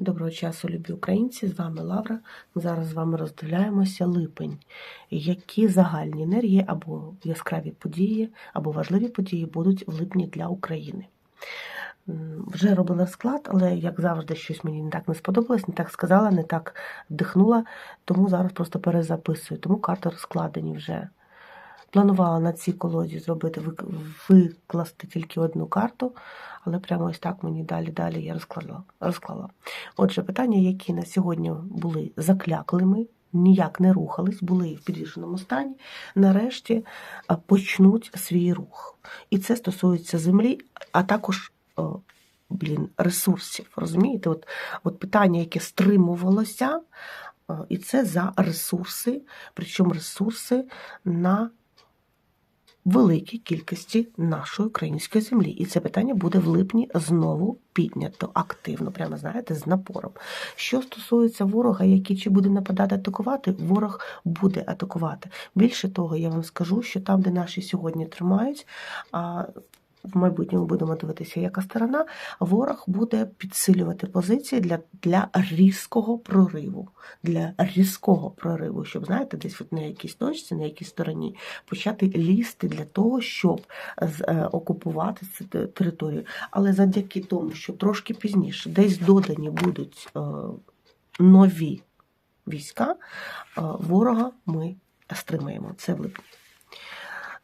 Доброго часу, любі українці! З вами Лавра. Зараз з вами роздивляємося липень. Які загальні енергії або яскраві події, або важливі події будуть в липні для України. Вже робила склад, але як завжди, щось мені не так не сподобалось, не так сказала, не так вдихнула, тому зараз просто перезаписую. Тому карти розкладені вже. Планувала на цій колоді зробити викласти тільки одну карту, але прямо ось так мені далі далі я розклала. розклала. Отже, питання, які на сьогодні були закляклими, ніяк не рухались, були в підвішеному стані, нарешті почнуть свій рух. І це стосується землі, а також блін, ресурсів. Розумієте? От, от питання, яке стримувалося, і це за ресурси, причому ресурси на великій кількості нашої української землі. І це питання буде в липні знову піднято активно, прямо знаєте, з напором. Що стосується ворога, який чи буде нападати атакувати, ворог буде атакувати. Більше того, я вам скажу, що там, де наші сьогодні тримають, в майбутньому будемо дивитися, яка сторона, ворог буде підсилювати позиції для, для різкого прориву. Для різкого прориву, щоб, знаєте, десь от на якійсь точці, на якійсь стороні почати лізти для того, щоб е, окупувати цю територію. Але завдяки тому, що трошки пізніше десь додані будуть е, нові війська, е, ворога ми стримаємо. Це в липні.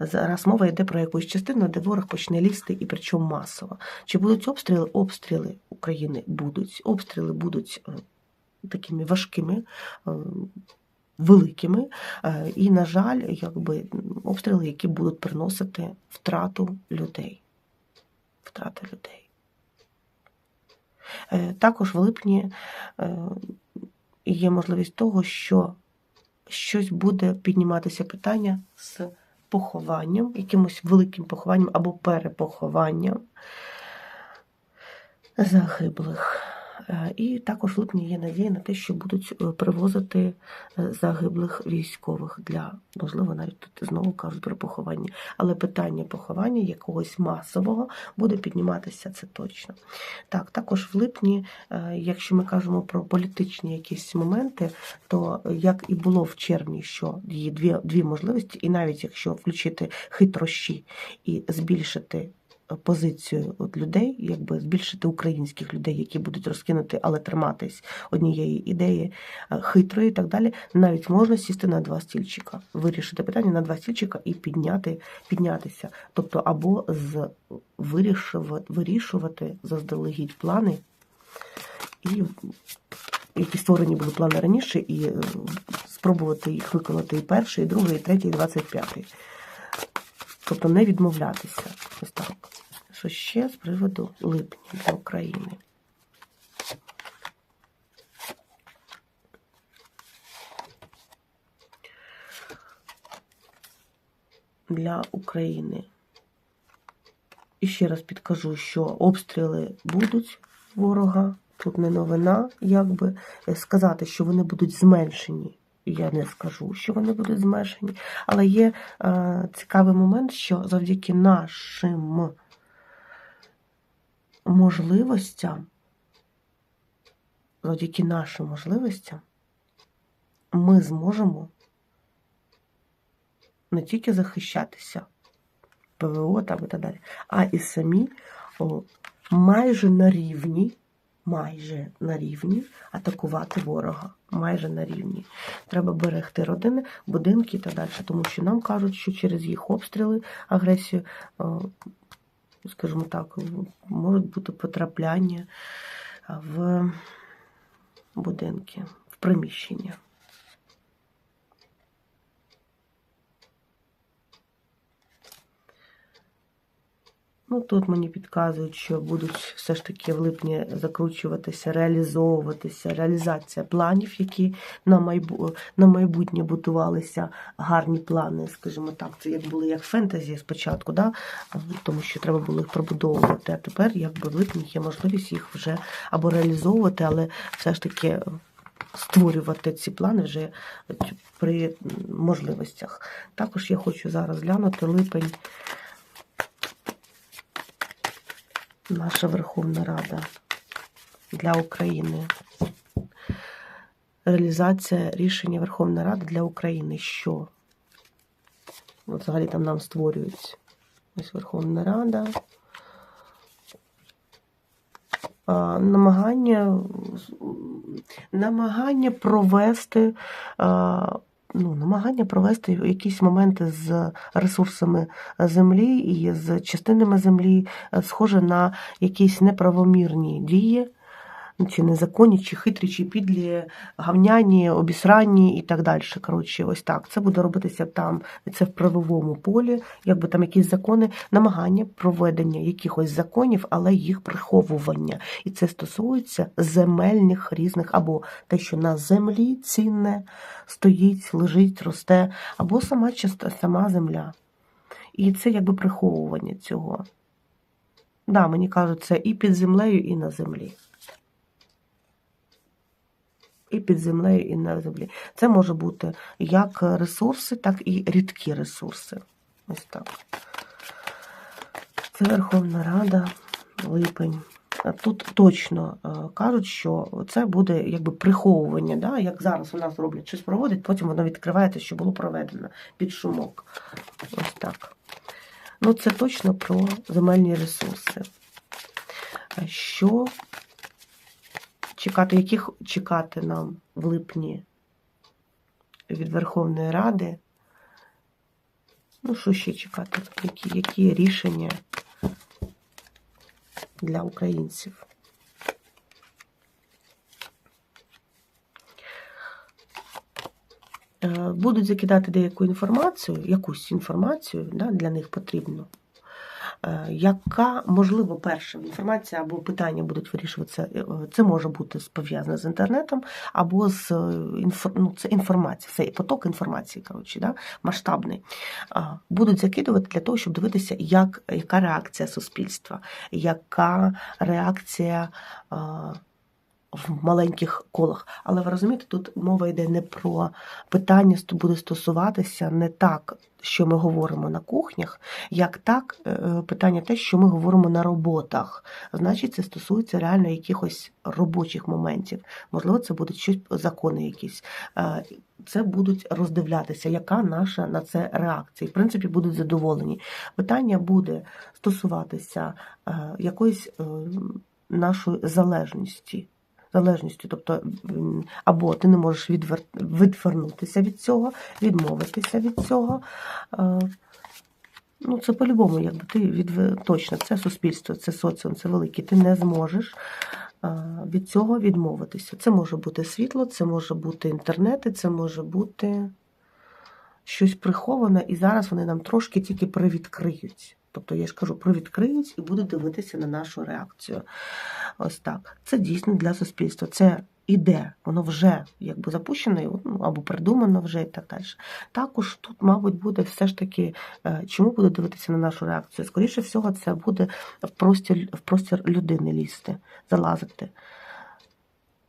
Зараз мова йде про якусь частину, де ворог почне лізти, і причому масово. Чи будуть обстріли? Обстріли України будуть. Обстріли будуть е, такими важкими, е, великими. Е, І, на жаль, якби обстріли, які будуть приносити втрату людей. Втрату людей. Також в липні є можливість того, що щось буде підніматися питання з похованням, якимось великим похованням або перепохованням загиблих. Е, І також в липні є надія на те, що будуть е, привозити е, загиблих військових для, можливо, навіть тут знову кажуть про поховання. Але питання поховання якогось масового буде підніматися, це точно. Так, також в липні, якщо ми кажемо про політичні якісь моменти, то як і було в червні, що є дві, дві можливості, і навіть якщо включити хитрощі і збільшити позицію от людей, якби збільшити українських людей, які будуть розкинути, але триматись однієї ідеї е, хитрої і так далі, навіть можна сісти на два стільчика, вирішити питання на два стільчика і підняти, піднятися. Тобто, або з вирішувати, вирішувати заздалегідь плани і які створені були плани раніше, і е, спробувати їх виконати і перший, і другий, і третій, і двадцять п'ятий. Тобто не відмовлятися. Ось так. Що ще з приводу липня для України? Для України. І ще раз підкажу, що обстріли будуть ворога. Тут не новина, якби Е, сказати, що вони будуть зменшені. Я не скажу, що вони будуть зменшені. Але є е, цікавий момент, що завдяки нашим можливостям, завдяки нашим можливостям, ми зможемо не тільки захищатися, ПВО там і так далі, а і самі о, майже на рівні, майже на рівні атакувати ворога. Майже на рівні. Треба берегти родини, будинки і так далі, тому що нам кажуть, що через їх обстріли, агресію, скажімо так, можуть бути потрапляння в будинки, в приміщення. Ну, тут мені підказують, що будуть все ж таки в липні закручуватися, реалізовуватися, реалізація планів, які на, майбу... на майбутнє будувалися гарні плани, скажімо так, це як були як фентезі спочатку, да? тому що треба було їх пробудовувати. А тепер, якби в липні є можливість їх вже або реалізовувати, але все ж таки створювати ці плани вже при можливостях. Також я хочу зараз глянути липень. Наша Верховна Рада для України. Реалізація рішення Верховної Ради для України. Що? От взагалі там нам створюють ось Верховна Рада. Намагання, намагання провести. Ну, намагання провести якісь моменти з ресурсами землі і з частинами землі, е, схоже на якісь неправомірні дії, чи незаконні, чи хитрі, чи підлі, гавняні, обісранні і так далі. Коротше, ось так. Це буде робитися там, це в правовому полі, якби там якісь закони, намагання проведення якихось законів, але їх приховування. І це стосується земельних різних, або те, що на землі цінне стоїть, лежить, росте, або сама часто, сама земля. І це якби приховування цього. Да, мені кажуть, це і під землею, і на землі. І під землею, і на землі. Це може бути як ресурси, так і рідкі ресурси. Ось так. Це Верховна Рада, липень. Тут точно е, кажуть, що це буде якби приховування, да? як зараз у нас роблять щось проводять, потім воно відкривається, що було проведено під шумок. Ось так. Ну, це точно про земельні ресурси. Що чекати, яких чекати нам в липні від Верховної Ради? Ну, що ще чекати? Які, які рішення? для українців. Е, будуть закидати деяку інформацію, якусь інформацію да, для них потрібно. Е, яка, можливо, перша інформація або питання будуть вирішуватися, е, це може бути пов'язане з інтернетом, або з ну, це інформація, це поток інформації, коротше, да, масштабний. Будуть закидувати для того, щоб дивитися, як, яка реакція суспільства, яка реакція в маленьких колах. Але ви розумієте, тут мова йде не про питання, буде стосуватися не так, що ми говоримо на кухнях, як так, е, питання те, що ми говоримо на роботах. Значить, це стосується реально якихось робочих моментів. Можливо, це будуть щось закони якісь. Е, це будуть роздивлятися, яка наша на це реакція. В принципі, будуть задоволені. Питання буде стосуватися е, якоїсь нашої залежності залежністю. Тобто, або ти не можеш відвер... відвернутися від цього, відмовитися від цього. Ну, це по-любому, якби ти від... точно, це суспільство, це соціум, це великий. Ти не зможеш від цього відмовитися. Це може бути світло, це може бути інтернет, це може бути щось приховане, і зараз вони нам трошки тільки привідкриють. Тобто, я ж кажу, привідкриють і будуть дивитися на нашу реакцію. Ось так. Це дійсно для суспільства. Це іде, воно вже якби запущено ну, або придумано вже і так далі. Також тут, мабуть, буде все ж таки, е, чому буде дивитися на нашу реакцію? Скоріше всього, це буде в простір в простір людини лізти, залазити.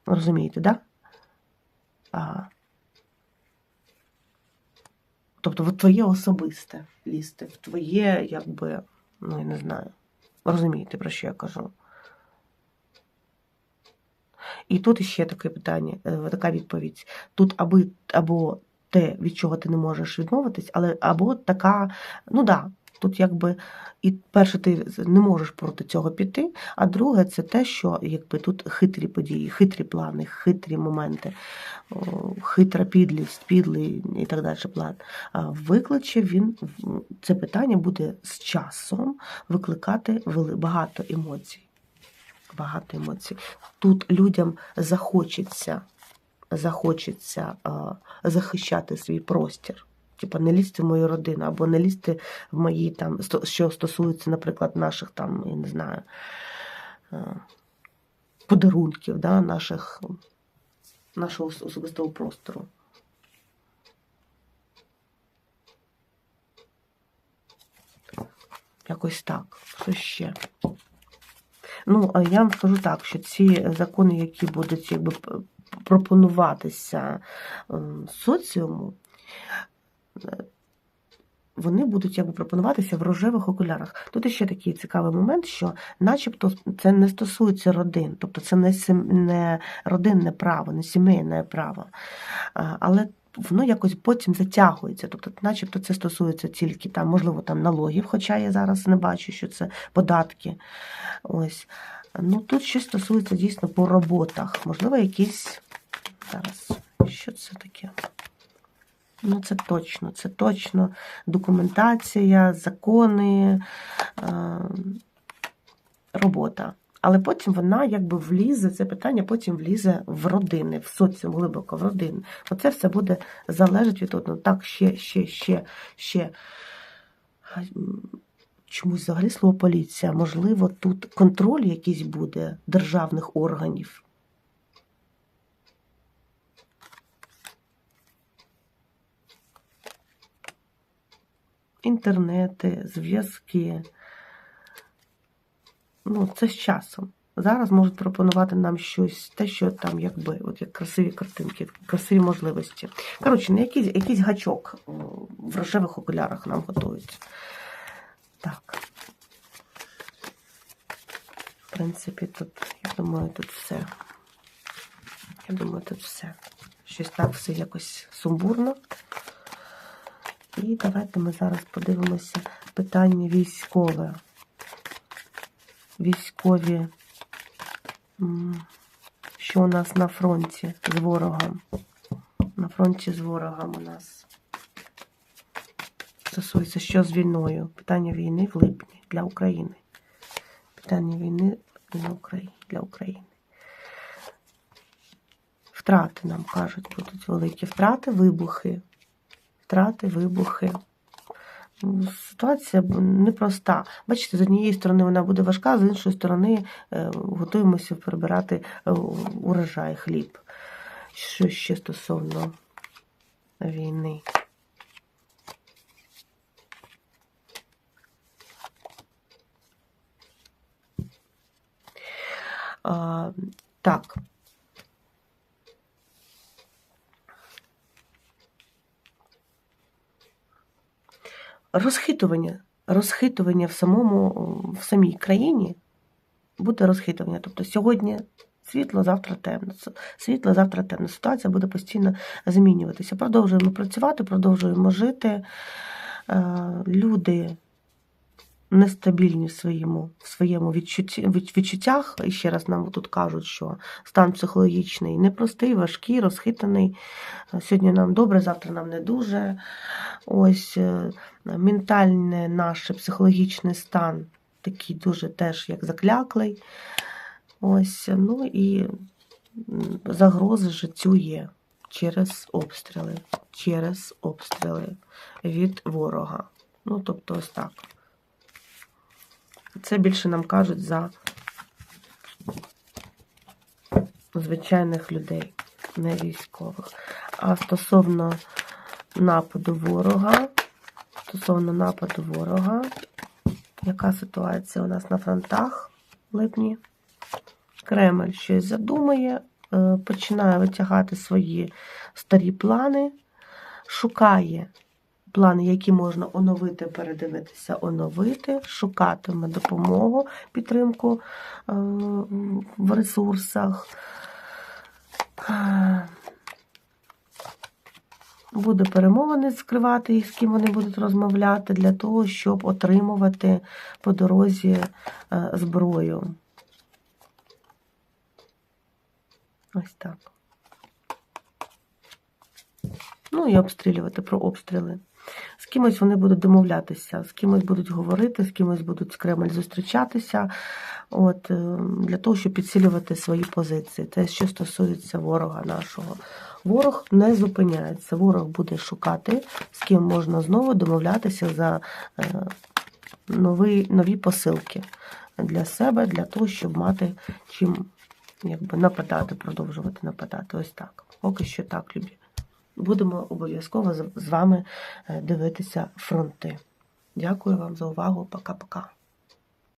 Розумієте, так? Да? Тобто в твоє особисте лізти, в твоє, якби, ну, я не знаю. Розумієте, про що я кажу? І тут ще таке питання, е, така відповідь. Тут аби, або те, від чого ти не можеш відмовитись, але або така, ну да, тут якби і перше, ти не можеш проти цього піти, а друге, це те, що якби тут хитрі події, хитрі плани, хитрі моменти, хитра підлість, підлий і так далі план. Викличе він це питання буде з часом викликати багато емоцій. Багато емоцій. Тут людям захочеться, захочеться захищати свій простір. Типа не лізьте в мою родину, або не лізьте в мої там, що стосується, наприклад, наших там, я не знаю, е, подарунків, да, наших, нашого особистого простору. Якось так. Що ще? Ну, я вам скажу так, що ці закони, які будуть якби пропонуватися ем, соціуму, вони будуть якби пропонуватися в рожевих окулярах. Тут ще такий цікавий момент, що начебто це не стосується родин, тобто це не, сім- не родинне право, не сімейне право. Але воно якось потім затягується. Тобто, начебто це стосується тільки там, можливо, там налогів, хоча я зараз не бачу, що це податки. Ось. Ну, тут щось стосується дійсно по роботах. Можливо, якісь. Зараз, що це таке? Ну, це точно, це точно документація, закони, е, робота. Але потім вона якби влізе, це питання потім влізе в родини, в соціум, глибоко в родини. Оце все буде залежати від одного. Так, ще, ще, ще, ще. Чомусь взагалі слово поліція. Можливо, тут контроль якийсь буде державних органів. Інтернети, зв'язки. Ну, це з часом. Зараз можуть пропонувати нам щось, те, що там, якби, от як красиві картинки, красиві можливості. Коротше, не якийсь, якийсь гачок в рожевих окулярах нам готують. Так. В принципі, тут, я думаю, тут все. Я думаю, тут все. Щось так все якось сумбурно. І давайте ми зараз подивимося питання військове. Військові, що у нас на фронті з ворогом. На фронті з ворогом у нас. Стосується, що з війною. Питання війни в липні для України. Питання війни для України. Для України. Втрати нам кажуть, будуть великі. Втрати, вибухи. Втрати, вибухи. Ситуація непроста. Бачите, з однієї сторони вона буде важка, з іншої сторони е, готуємося прибирати е, урожай, хліб. Що ще стосовно війни? А, так. Розхитування, розхитування в самому в самій країні буде розхитування. Тобто сьогодні світло, завтра темно. Світло, завтра темно. Ситуація буде постійно змінюватися. Продовжуємо працювати, продовжуємо жити. Е, Люди нестабільні в своєму, в своєму відчуттях. І ще раз нам тут кажуть, що стан психологічний непростий, важкий, розхитаний. Сьогодні нам добре, завтра нам не дуже. Ось е, ментальний наш психологічний стан такий дуже теж як закляклий. Ось, ну і загрози життю є через обстріли, через обстріли від ворога. Ну, тобто, ось так. Це більше нам кажуть за звичайних людей, не військових. А стосовно нападу ворога, стосовно нападу ворога, яка ситуація у нас на фронтах в липні? Кремль щось задумає, е, починає витягати свої старі плани, шукає плани, які можна оновити, передивитися, оновити, шукатиме допомогу, підтримку е, в ресурсах. Е, Буде перемовини скривати їх, з ким вони будуть розмовляти, для того, щоб отримувати по дорозі е, зброю. Ось так. Ну і обстрілювати про обстріли. Кимось вони будуть домовлятися, з кимось будуть говорити, з кимось будуть з Кремль зустрічатися, от, е, для того, щоб підсилювати свої позиції. Те, що стосується ворога нашого. Ворог не зупиняється, ворог буде шукати, з ким можна знову домовлятися за е, нові, нові посилки для себе, для того, щоб мати чим якби, нападати, продовжувати нападати. Ось так. Поки що так, любі. Будемо обов'язково з вами е, дивитися фронти. Дякую вам за увагу. Пока-пока.